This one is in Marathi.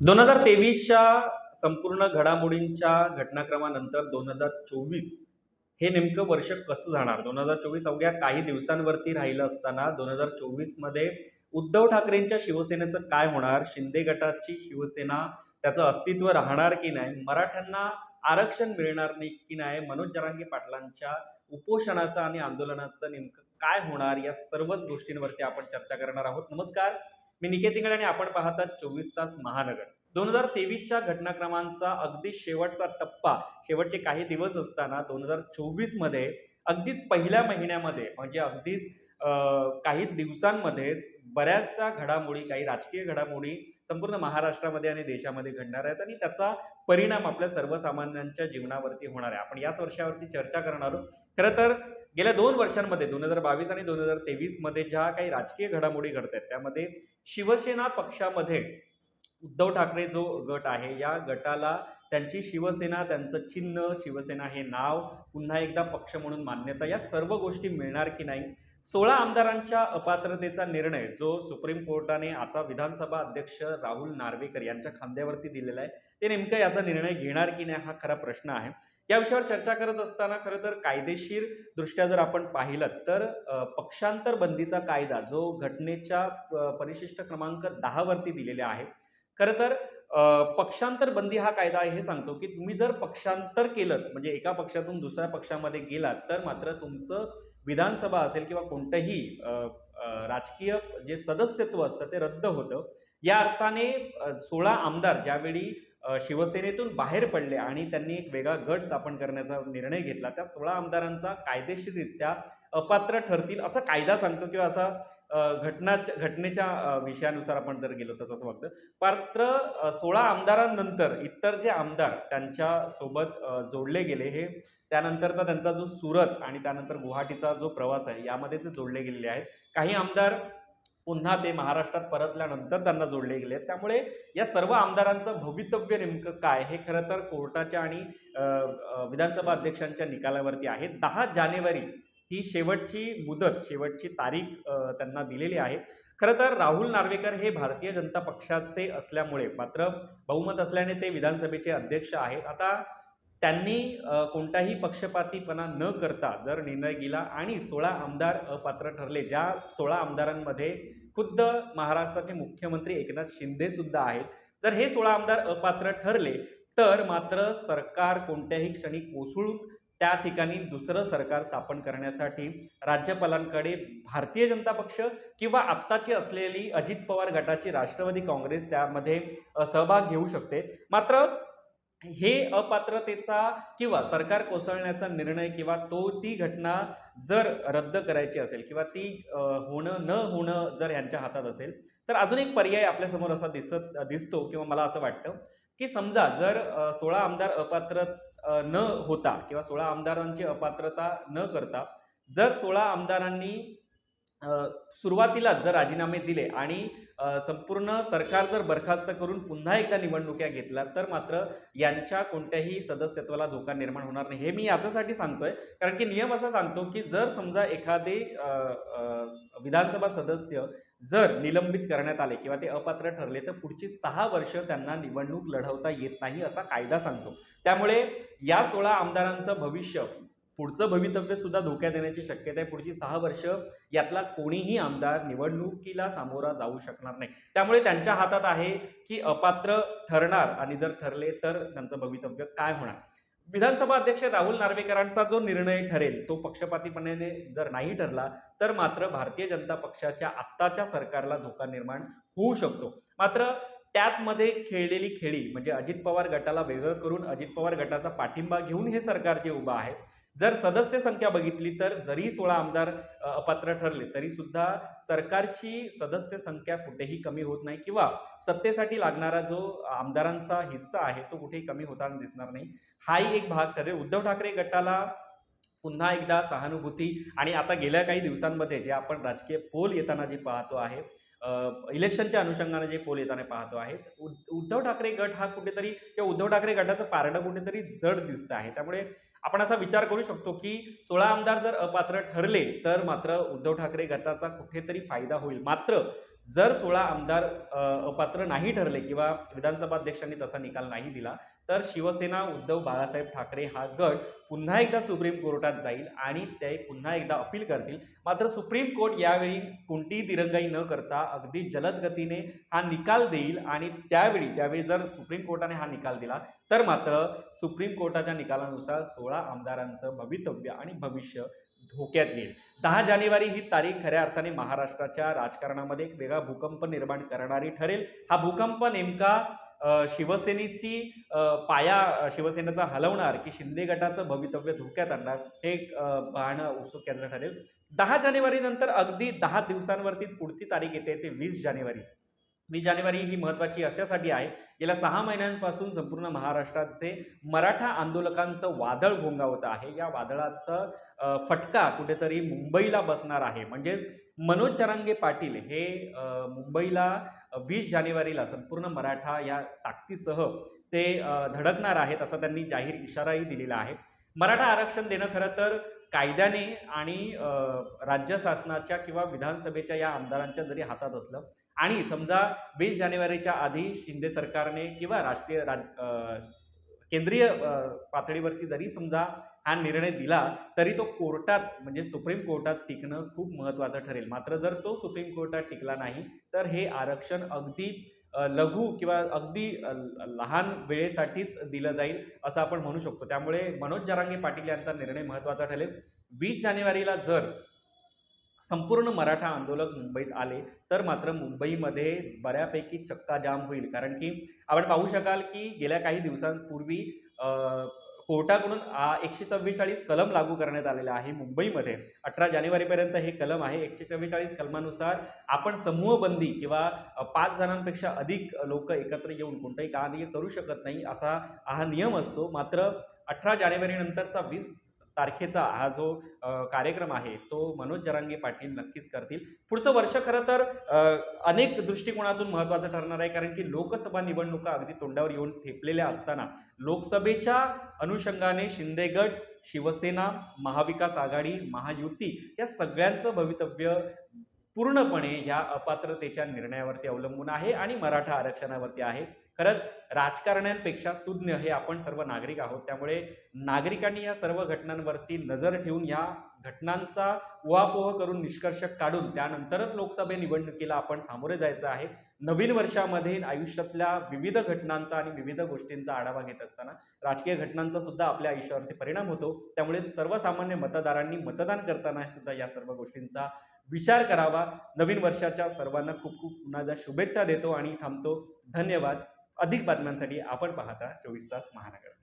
दोन हजार तेवीसच्या संपूर्ण घडामोडींच्या घटनाक्रमानंतर दोन हजार चोवीस हे नेमकं वर्ष कसं जाणार? दोन हजार चोवीस अवघ्या काही दिवसांवरती राहिलं असताना दोन हजार चोवीसमध्ये उद्धव ठाकरेंच्या शिवसेनेचं काय होणार? शिंदे गटाची शिवसेना त्याचं अस्तित्व राहणार की नाही? मराठ्यांना आरक्षण मिळणार नाही की नाही? मनोज जरांगे पाटलांच्या उपोषणाचं आणि आंदोलनाचं नेमकं काय होणार? या सर्वच गोष्टींवरती आपण चर्चा करणार आहोत. नमस्कार. मी निकेत इंगळे आणि आपण पाहतात चोवीस तास महानगर. दोन हजार तेवीसच्या घटनाक्रमांचा अगदी शेवटचा टप्पा शेवटचे काही दिवस असताना दोन हजार चोवीसमध्ये अगदीच पहिल्या महिन्यामध्ये म्हणजे अगदीच काही दिवसांमध्येच बऱ्याचशा घडामोडी काही राजकीय घडामोडी संपूर्ण महाराष्ट्रामध्ये आणि देशामध्ये घडणार आहेत आणि त्याचा परिणाम आपल्या सर्वसामान्यांच्या जीवनावरती होणार आहे. आपण याच वर्षावरती चर्चा करणार आहोत. खरं तर गेल्या दोन वर्षांमध्ये दोन हजार बावीस आणि दोन हजार तेवीसमध्ये ज्या काही राजकीय घडामोडी घडत आहेत त्यामध्ये शिवसेना पक्षामध्ये उद्धव ठाकरे जो गट आहे या गटाला त्यांची शिवसेना त्यांचं चिन्ह शिवसेना हे नाव पुन्हा एकदा पक्ष म्हणून मान्यता या सर्व गोष्टी मिळणार की नाही सोळा आमदारांच्या अपात्रतेचा निर्णय जो सुप्रीम कोर्टाने आता विधानसभा अध्यक्ष राहुल नार्वेकर यांच्या खांद्यावरती दिलेला आहे ते नेमकं याचा निर्णय घेणार की नाही हा खरा प्रश्न आहे. या विषयावर चर्चा करत असताना खरं तर कायदेशीर दृष्ट्या जर आपण पाहिलं तर पक्षांतर बंदीचा कायदा जो घटनेच्या परिशिष्ट क्रमांक दहा वरती दिलेला आहे खरं तर पक्षांतर बंदी हा कायदा आहे हे सांगतो की तुम्ही जर पक्षांतर केलं म्हणजे एका पक्षातून दुसऱ्या पक्षामध्ये गेलात तर मात्र तुमचं विधानसभा असेल किंवा कोणतंही राजकीय जे सदस्यत्व असतं ते रद्द होतं. या अर्थाने सोळा आमदार ज्यावेळी शिवसेनेतून बाहेर पडले आणि त्यांनी एक वेगळा गट स्थापन करण्याचा निर्णय घेतला. त्या सोळा आमदारांचा कायदेशीररित्या अपात्र ठरतील असा कायदा सांगतो किंवा असा घटना घटनेच्या विषयानुसार आपण जर गेलो तर तसं वागतं पात्र सोळा आमदारांनंतर इतर जे आमदार त्यांच्यासोबत जोडले गेले हे त्यानंतरचा त्यांचा जो सुरत आणि त्यानंतर गुवाहाटीचा जो प्रवास आहे यामध्ये ते जोडले गेलेले आहेत. काही आमदार पुन्हा ते महाराष्ट्रात परतल्यानंतर त्यांना जोडले गेले आहेत. त्यामुळे या सर्व आमदारांचं भवितव्य नेमकं काय? हे खरं तर कोर्टाच्या आणि विधानसभा अध्यक्षांच्या निकालावरती आहे. दहा जानेवारी ही शेवटची मुदत शेवटची तारीख त्यांना दिलेली आहे. खरं तर राहुल नार्वेकर हे भारतीय जनता पक्षाचे असल्यामुळे मात्र बहुमत असल्याने ते विधानसभेचे अध्यक्ष आहेत. आता त्यांनी कोणताही पक्षपातीपणा न करता जर निर्णय गेला आणि सोळा आमदार अपात्र ठरले ज्या सोळा आमदारांमध्ये खुद्द महाराष्ट्राचे मुख्यमंत्री एकनाथ शिंदेसुद्धा आहेत जर हे सोळा आमदार अपात्र ठरले तर मात्र सरकार कोणत्याही क्षणी कोसळून त्या ठिकाणी दुसरं सरकार स्थापन करण्यासाठी राज्यपालांकडे भारतीय जनता पक्ष किंवा आत्ताची असलेली अजित पवार गटाची राष्ट्रवादी काँग्रेस त्यामध्ये सहभाग घेऊ शकते. मात्र हे अपात्रतेचा किंवा सरकार कोसळण्याचा निर्णय किंवा तो ती घटना जर रद्द करायची असेल किंवा ती होणं न होणं जर यांच्या हातात असेल तर अजून एक पर्याय आपल्यासमोर असा दिसत दिसतो किंवा मला असं वाटतं की समजा जर सोळा आमदार अपात्र न होता किंवा सोळा आमदारांची अपात्रता न करता जर सोळा आमदारांनी सुरुवातीलाच जर राजीनामे दिले आणि संपूर्ण सरकार जर बरखास्त करून पुन्हा एकदा निवडणुक्या घेतल्या तर मात्र यांच्या कोणत्याही सदस्यत्वाला धोका निर्माण होणार नाही. हे मी याच्यासाठी सांगतोय. कारण की नियम असा सांगतो की जर समजा एखादे विधानसभा सदस्य जर निलंबित करण्यात आले किंवा ते अपात्र ठरले तर पुढची सहा वर्ष त्यांना निवडणूक लढवता येत नाही असा कायदा सांगतो. त्यामुळे या सोळा आमदारांचं भविष्य पुढचं भवितव्य सुद्धा धोक्यात येण्याची शक्यता आहे. पुढची सहा वर्ष यातला कोणीही आमदार निवडणुकीला सामोरा जाऊ शकणार नाही. त्यामुळे त्यांच्या हातात आहे की अपात्र ठरणार आणि जर ठरले तर त्यांचं भवितव्य काय होणार? विधानसभा अध्यक्ष राहुल नार्वेकरांचा जो निर्णय ठरेल तो पक्षपातीपणाने जर नाही ठरला तर मात्र भारतीय जनता पक्षाच्या आत्ताच्या सरकारला धोका निर्माण होऊ शकतो. मात्र त्यातमध्ये खेळलेली खेळी म्हणजे अजित पवार गटाला वेगळं करून अजित पवार गटाचा पाठिंबा घेऊन हे सरकार जे उभं आहे जर सदस्य संख्या बघितली तर जरी सोळा आमदार अपात्र ठरले तरी सुद्धा सरकारची सदस्य संख्या कुठेही कमी होत नाही किंवा सत्तेसाठी लागणारा जो आमदारांचा हिस्सा आहे तो कुठेही कमी होताना दिसणार नाही. हाही एक भाग ठरेल. उद्धव ठाकरे गटाला पुन्हा एकदा सहानुभूती आणि आता गेल्या काही दिवसांमध्ये जे आपण राजकीय पोल येताना जे पाहतो आहे इलेक्शनच्या अनुषंगाने जे पोल येताना पाहतो आहेत उद्धव ठाकरे गट हा कुठेतरी किंवा उद्धव ठाकरे गटाचं पारडं कुठेतरी जड दिसतं आहे. त्यामुळे आपण असा विचार करू शकतो की सोळा आमदार जर अपात्र ठरले तर मात्र उद्धव ठाकरे गटाचा कुठेतरी फायदा होईल. मात्र जर सोळा आमदार अपात्र नाही ठरले किंवा विधानसभा अध्यक्षांनी तसा निकाल नाही दिला तर शिवसेना उद्धव बाळासाहेब ठाकरे हा गट पुन्हा एकदा सुप्रीम कोर्टात जाईल आणि ते पुन्हा एकदा अपील करतील. मात्र सुप्रीम कोर्ट यावेळी कोणतीही दिरंगाई न करता अगदी जलद गतीने हा निकाल देईल आणि त्यावेळी ज्यावेळी जर सुप्रीम कोर्टाने हा निकाल दिला तर मात्र सुप्रीम कोर्टाच्या निकालानुसार सोळा आमदारांचं भवितव्य आणि भविष्य धोक्यात येईल. दहा जानेवारी ही तारीख खऱ्या अर्थाने महाराष्ट्राच्या राजकारणामध्ये एक वेगळा भूकंप निर्माण करणारी ठरेल. हा भूकंप नेमका शिवसेनेची पाया शिवसेनेचा हलवणार की शिंदे गटाचं भवितव्य धोक्यात आणणार हे एक, अ, पाहणं उत्सुकतेचं ठरेल. दहा जानेवारी नंतर अगदी दहा दिवसांवरतीच पुढची तारीख येते ते वीस जानेवारी. वीस जानेवारी ही महत्त्वाची अशासाठी आहे. गेल्या सहा महिन्यांपासून संपूर्ण महाराष्ट्राचे मराठा आंदोलकांचं वादळ घोंगावत आहे. या वादळाचं फटका कुठेतरी मुंबईला बसणार आहे. म्हणजेच मनोज चरांगे पाटील हे मुंबईला वीस जानेवारीला संपूर्ण मराठा या ताकदीसह ते धडकणार आहेत असा त्यांनी जाहीर इशाराही दिलेला आहे. मराठा आरक्षण देणं खरं तर कायद्याने आणि राज्य शासनाच्या किंवा विधानसभेच्या या आमदारांच्या जरी हातात असलं आणि समजा वीस जानेवारीच्या आधी शिंदे सरकारने किंवा राष्ट्रीय राज केंद्रीय पातळीवरती जरी समजा हा निर्णय दिला तरी तो कोर्टात म्हणजे सुप्रीम कोर्टात टिकणं खूप महत्त्वाचं ठरेल. मात्र जर तो सुप्रीम कोर्टात टिकला नाही तर हे आरक्षण अगदी लघु किंवा अगदी ल- लहान वेळेसाठीच दिलं जाईल असं आपण म्हणू शकतो. त्यामुळे मनोज जरांगे पाटील यांचा निर्णय महत्त्वाचा ठरेल. वीस जानेवारीला जर संपूर्ण मराठा आंदोलक मुंबईत आले तर मात्र मुंबईमध्ये बऱ्यापैकी चक्काजाम होईल. कारण की आपण पाहू शकाल की गेल्या काही दिवसांपूर्वी कोर्टाकडून एकशे चव्वेचाळीस कलम लागू करण्यात आलेला आहे मुंबईमध्ये. अठरा जानेवारीपर्यंत हे कलम आहे. एकशे चव्वेचाळीस कलमानुसार आपण समूहबंदी किंवा पाच जणांपेक्षा अधिक लोक एकत्र येऊन कोणतंही कार्य करू शकत नाही असा हा नियम असतो. मात्र अठरा जानेवारीनंतरचा वीस तारखेचा हा जो कार्यक्रम आहे तो मनोज जरांगे पाटील नक्कीच करतील. पुढचं वर्ष खरं तर अनेक दृष्टिकोनातून महत्त्वाचं ठरणार आहे कारण की लोकसभा निवडणुका अगदी तोंडावर येऊन ठेपलेल्या असताना लोकसभेच्या अनुषंगाने शिंदे गट शिवसेना महाविकास आघाडी महायुती या सगळ्यांचं भवितव्य पूर्णपणे या अपात्रतेच्या निर्णयावरती अवलंबून आहे आणि मराठा आरक्षणावरती आहे. खरंच राजकारण्यांपेक्षा सुज्ञ हे आपण सर्व नागरिक आहोत. त्यामुळे नागरिकांनी या सर्व घटनांवरती नजर ठेवून या घटनांचा उहापोह करून निष्कर्ष काढून त्यानंतरच लोकसभा निवडणुकीला आपण सामोरे जायचं आहे. नवीन वर्षामध्ये आयुष्यातल्या विविध घटनांचा आणि विविध गोष्टींचा आढावा घेत असताना राजकीय घटनांचा सुद्धा आपल्या आयुष्यावरती परिणाम होतो. त्यामुळे सर्वसामान्य मतदारांनी मतदान करताना सुद्धा या सर्व गोष्टींचा विचार करावा. नवीन वर्षाच्या सर्वांना खूप खूप पुन्हा शुभेच्छा देतो आणि थांबतो. धन्यवाद. अधिक बातम्यांसाठी आपण पाहता चोवीस तास महानगर.